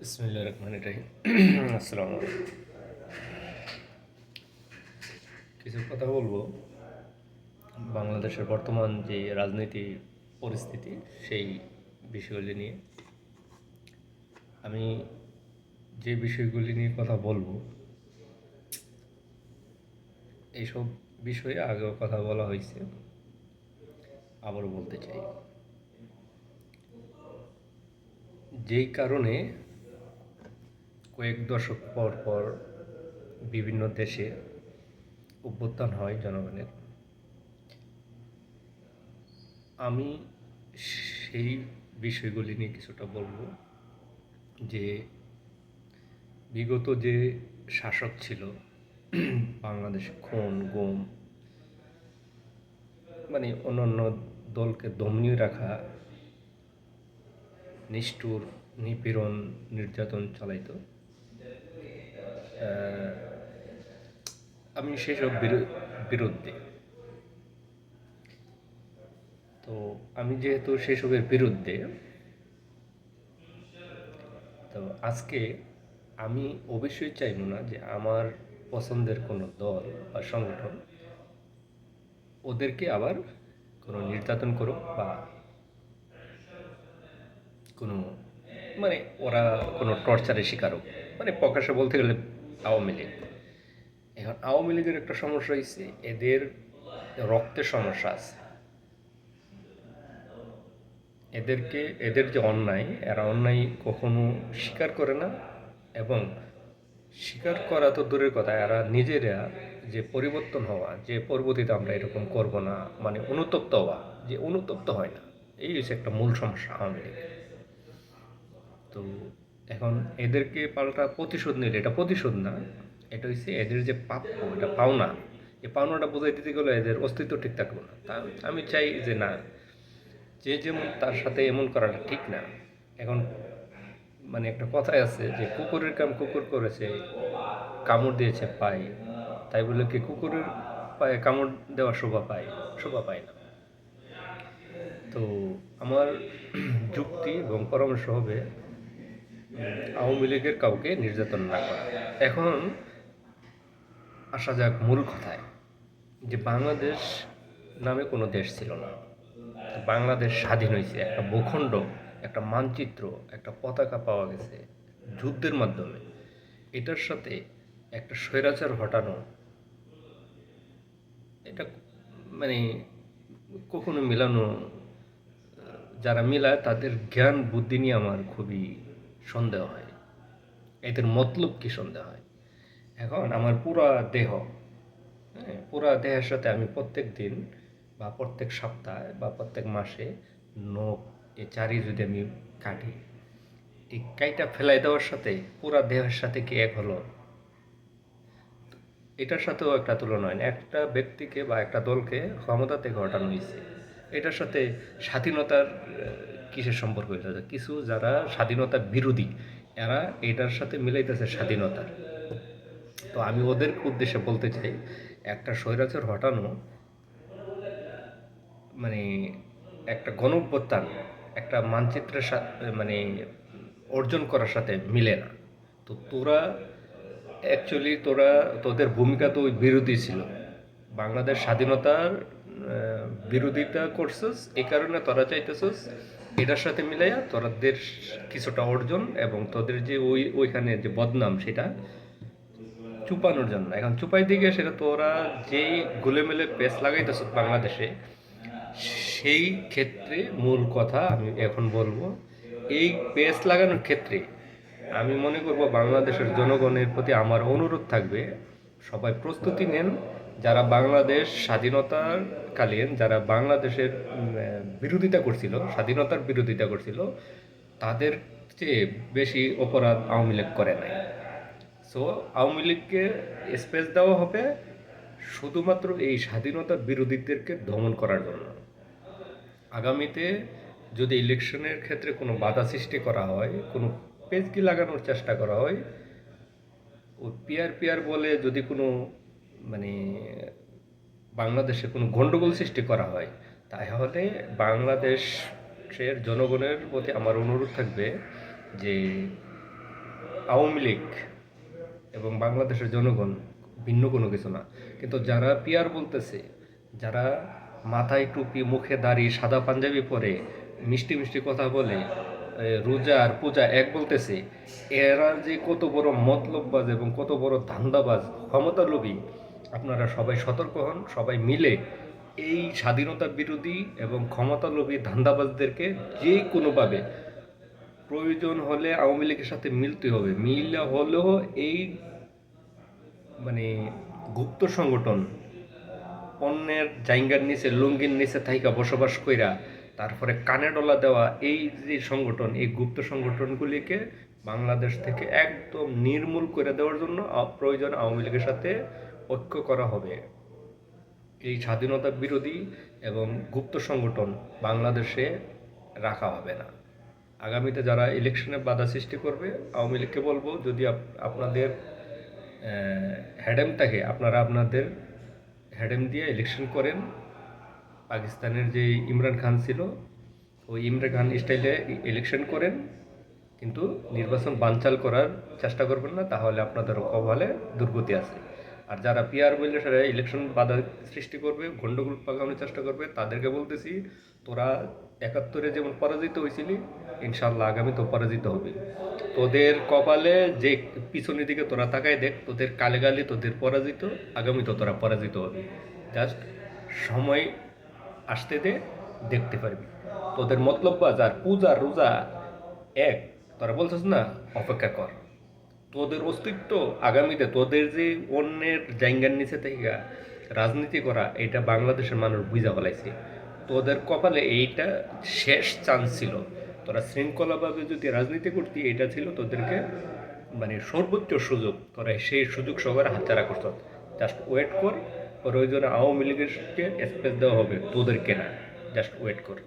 বিসমিল্লাহির রহমানির রহিম। আসসালামু আলাইকুম। কিছু কথা বলব। বাংলাদেশের বর্তমান যে রাজনীতি পরিস্থিতি, সেই বিষয়গুলি নিয়ে। আমি যে বিষয়গুলি নিয়ে কথা বলব এইসব বিষয়ে আগেও কথা বলা হয়েছে। আবারও বলতে চাই। যেই কারণে কয়েক দশক পর পর বিভিন্ন দেশে অভ্যুত্থান হয় জনগণের। আমি সেই বিষয়গুলি নিয়ে কিছুটা বলব যে বিগত যে শাসক ছিল, বাংলাদেশে খুন, গুম মানে অন্যান্য দলকে দমনীয় রাখা, নিষ্ঠুর, নিপীড়ন, নির্যাতন চালাইতো আমি সেসব বিরো- বিরুদ্ধে। তো আমি যেহেতু সেসবের বিরুদ্ধে, তো আজকে আমি অবশ্যই চাইব না যে আমার পছন্দের কোনো দল বা সংগঠন ওদেরকে আবার কোনো নির্যাতন করুক বা কোনো মানে ওরা কোনো টর্চারের শিকার হোক। মানে প্রকাশে বলতে গেলে আওয়ামী লীগ। এখন আওয়ামী লীগের একটা সমস্যা হয়েছে এদের রক্তের সমস্যা আছে। এদেরকে, এদের যে অন্যায়, এরা অন্যায় কখনো স্বীকার করে না এবং স্বীকার করা তো দূরের কথা, এরা নিজেরা যে পরিবর্তন হওয়া, যে পরবর্তীতে আমরা এরকম করব না মানে অনুতপ্ত হওয়া, যে অনুতপ্ত হয় না, এই হচ্ছে একটা মূল সমস্যা আওয়ামী লীগ তো এখন এদেরকে পাল্টা প্রতিশোধ নিলে, এটা প্রতিশোধ না, এটা হচ্ছে এদের যে প্রাপ্য, এটা পাওনা। এই পাওনাটা বোঝাই দিতে গেলে এদের অস্তিত্ব ঠিক থাকবে না। তা আমি চাই যে না, যে যেমন তার সাথে এমন করাটা ঠিক না, এখন মানে একটা কথাই আছে যে, কুকুরের কাম কুকুর করেছে, কামড় দিয়েছে পাই, তাই বলে কি কুকুরের পায়ে কামড় দেওয়া শোভা পায় শোভা পায় না। তো আমার যুক্তি এবং পরামর্শ হবে আওয়ামী লীগের কাউকে নির্যাতন না করা। এখন আসা যাক মূল কথায় যে বাংলাদেশ নামে কোনো দেশ ছিল না। বাংলাদেশ স্বাধীন হয়েছে, একটা ভূখণ্ড, একটা মানচিত্র, একটা পতাকা পাওয়া গেছে যুদ্ধের মাধ্যমে। এটার সাথে একটা স্বৈরাচার ঘটানো, এটা মানে কখনো মেলানো, যারা মিলায় তাদের জ্ঞান, বুদ্ধি নিয়ে আমার খুবই সন্দেহ হয়। এদের মতলব কি সন্দেহ হয়? এখন আমার পুরা দেহ হ্যাঁ, পুরা দেহের সাথে আমি প্রত্যেক দিন বা প্রত্যেক সপ্তাহে বা প্রত্যেক মাসে নখ এ চারি যদি আমি কাটি এই কাইটা ফেলাই দেওয়ার সাথে পুরা দেহের সাথে কি এক হলো? এটার সাথেও একটা তুলনা হয় একটা ব্যক্তিকে বা একটা দলকে ক্ষমতা থেকে হটানো হয়েছে এটার সাথে স্বাধীনতার কিসের সম্পর্ক হইতেছে কিছু যারা স্বাধীনতা বিরোধী, এরা এটার সাথে মিলাইতেছে স্বাধীনতার তো আমি ওদের উদ্দেশ্যে বলতে চাই, একটা স্বৈরাচার হটানো মানে একটা গণঅভ্যুত্থান, একটা মানচিত্রের সাথে মানে অর্জন করার সাথে মিলে না। তো তোরা অ্যাকচুয়ালি তোরা, তোদের ভূমিকা তো ওই বিরোধী ছিল। বাংলাদেশ স্বাধীনতার বিরোধিতা করছিস এই কারণে তোরা চাইতেছিস এটার সাথে মিলাইয়া তোরাদের কিছুটা অর্জন এবং তোদের যে ওই ওইখানে যে বদনাম সেটা চুপানোর জন্য। এখন চুপাই দিকে সেটা তোরা যেই গুলেমেলে পেস লাগাইতেছ বাংলাদেশে, সেই ক্ষেত্রে মূল কথা আমি এখন বলব, এই পেস লাগানোর ক্ষেত্রে আমি মনে করব বাংলাদেশের জনগণের প্রতি আমার অনুরোধ থাকবে, সবাই প্রস্তুতি নেন যারা বাংলাদেশ স্বাধীনতার কালীন, যারা বাংলাদেশের বিরোধিতা করছিল, স্বাধীনতার বিরোধিতা করছিল, তাদের চেয়ে বেশি অপরাধ আওয়ামী লীগ করে নাই। সো আওয়ামী লীগকে স্পেস দেওয়া হবে শুধুমাত্র এই স্বাধীনতার বিরোধীদেরকে দমন করার জন্য। আগামীতে যদি ইলেকশনের ক্ষেত্রে কোনো বাধা সৃষ্টি করা হয়, কোনো পেজকি লাগানোর চেষ্টা করা হয়, ও পিয়ার পিয়ার বলে যদি কোনো মানে বাংলাদেশে কোনো গণ্ডগোল সৃষ্টি করা হয় তাই তাহলে বাংলাদেশের জনগণের প্রতি আমার অনুরোধ থাকবে যে আওয়ামী লীগ এবং বাংলাদেশের জনগণ ভিন্ন কোনো কিছু না। কিন্তু যারা পিয়ার বলতেছে, যারা মাথায় টুপি, মুখে দাড়ি, সাদা পাঞ্জাবি পরে মিষ্টি মিষ্টি কথা বলে রোজা আর পূজা এক বলতেছে, এরা যে কত বড় মতলববাজ এবং কত বড় ধান্দাবাজ ক্ষমতা লোভী আপনারা সবাই সতর্ক হন, সবাই মিলে এই স্বাধীনতা বিরোধী এবং ক্ষমতা লোভী ধান্দাবাজদেরকে যে কোনোভাবে প্রয়োজন হলে আওয়ামী লীগের সাথে মিলতে হবে। মিল হলেও এই মানে গুপ্ত সংগঠন পণ্যের জাইঙ্গার নিচে, লুঙ্গির নিচে থাইকা বসবাস কইরা তারপরে কানে ডলা দেওয়া এই যে সংগঠন, এই গুপ্ত সংগঠনগুলিকে বাংলাদেশ থেকে একদম নির্মূল করে দেওয়ার জন্য প্রয়োজন আওয়ামী লীগের সাথে ঐক্য করা হবে। এই স্বাধীনতা বিরোধী এবং গুপ্ত সংগঠন বাংলাদেশে রাখা হবে না। আগামীতে যারা ইলেকশনে বাধা সৃষ্টি করবে, আওয়ামী লীগকে বলব, যদি আপ- আপনাদের হ্যাডেম থাকে, আপনারা আপনাদের হ্যাডেম দিয়ে ইলেকশন করেন। পাকিস্তানের যে ইমরান খান ছিল, ওই ইমরান খান স্টাইলে ইলেকশন করেন। কিন্তু নির্বাচন বানচাল করার চেষ্টা করবেন না, তাহলে আপনাদের কপালে দুর্গতি আছে। আর যারা পিয়ার বললে সেটা ইলেকশন বাধা সৃষ্টি করবে, গন্ডগোল পাকানোর চেষ্টা করবে, তাদেরকে বলতেছি, তোরা একাত্তরে যেমন পরাজিত হয়েছিলি ইনশাল্লাহ আগামী তো পরাজিত হবে। তোদের কপালে যে পিছনের দিকে তোরা তাকায় দেখ, তোদের কালে গালে তোদের পরাজিত, আগামী তো তোরা পরাজিত হবে। জাস্ট সময় আসতে দে, দেখতে পারবি। তোদের মতলব আর পূজা রোজা এক, তোরা বলছিস না, অপেক্ষা কর। তোদের অস্তিত্ব, আগামীতে তোদের যে অন্যের জায়গার নিচে থেকে রাজনীতি করা, এটা বাংলাদেশের মানুষ বুঝা ফেলাইছে। তোদের কপালে এইটা শেষ চান্স ছিল। তোরা শৃঙ্খলাভাবে যদি রাজনীতি করতি, এটা ছিল তোদেরকে মানে সর্বোচ্চ সুযোগ। তোরা সেই সুযোগ সবার হাতছাড়া করছ জাস্ট ওয়েট কর প্রয়োজনে আওয়ামী লীগেরকে স্পেস দেওয়া হবে, তোদেরকে না। জাস্ট ওয়েট কর।